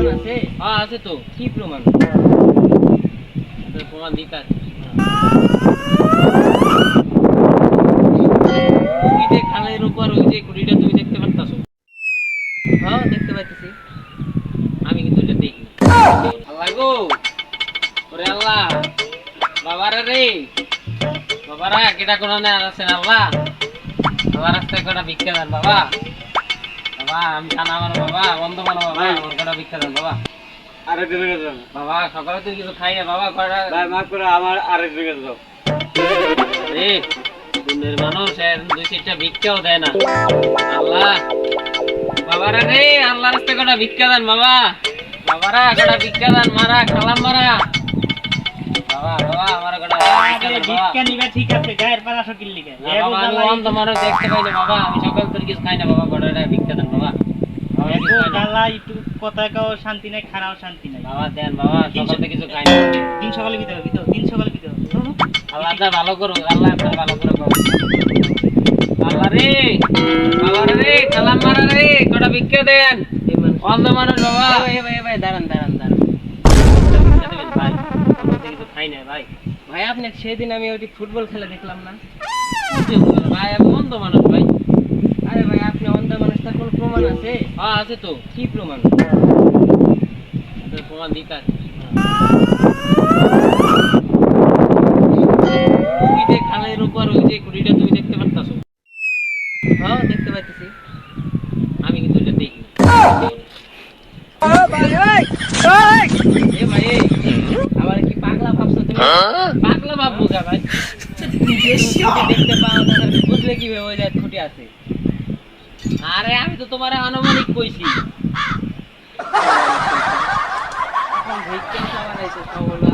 প্রমাণ আছে? হ্যাঁ আছে তো। কি প্রমাণ? প্রমাণ দিতে আছে খালের উপর ওই যে কুড়িটা তুমি দেখতে পারতাছো? হ্যাঁ দেখতে পাইতেছি। আমি কিন্তু এটা দেখি আল্লাহ গো! ওরে আল্লাহ! বাবারা রে! বাবারা কেটা কোনো না আছেন আল্লাহ? বাবা রাস্তায় কটা ভিক্ষা দেন বাবা। বাবা আমি বাবা বন্ধ মানো বাবা আমার কটা ভিক্ষা দেন বাবা। আরেক জায়গায় যাও বাবা সকালে তুই কিছু খাই না বাবা কটা ভাই মাফ করে আমার আরেক জায়গায় যাও। রে মানুষ এর দুই চারটা ভিক্ষাও দেয় না। আল্লাহ। বাবারা রে আল্লাহ কটা ভিক্ষা দেন বাবা। বাবারা কটা ভিক্ষা দেন মারা খালাম মারা ভিক্ষা দেন বাবা ঠিক আছে গায়ের পাড়া সকিল লিগে। বাবা আমি অন্ধ মানুষ দেখতে পাই না বাবা আমি সকাল থেকে কিছু খাই না বাবা কটা ভিক্ষা দেন বাবা। বাবা কিছু খাই না। গালা একটু কথা কাও শান্তি নাই খারাও শান্তি নাই। বাবা দেন বাবা সকাল থেকে কিছু খাই না। দিন সকালে ভিতর ভিতর দিন সকালে ভিতর। আল্লাহ আপনার ভালো করুক আল্লাহ আপনার ভালো করে আল্লাহ রে বাবা রে কালাম মারা রে কটা ভিক্ষা দেন? অন্ধ মানুষ বাবা। ভাই ভাই ভাই দাঁড়ান দাঁড়ান দাঁড়ান। ভাই আমরা তো কিছু খাই না ভাই। ভাই আপনি সেদিন আমি ওই ফুটবল খেলা দেখলাম না? ভাই আমি অন্ধ মানুষ ভাই। আরে ভাই আপনি অন্ধ মানুষ তার কোনো প্রমাণ আছে? হ্যাঁ আছে তো। কি প্রমাণ? প্রমাণ দিতে আছে ওই যে খালের উপর ওই যে কুড়িটা তুমি দেখতে পারতাছো? হ্যাঁ দেখতে পাইতেছি। আমি কিন্তু এটা দেখি এ ভাই আমার কি পাগলা ভাবছ তুমি? বাপ বোঝা ভাই। দেখতে পাও বুঝলে কি ওই যে খুঁটি আছে। আরে, আমি তো তোমার আনুমানিক কইছি। এখন ভিক্ষা চাওয়া নাইছে সব হলো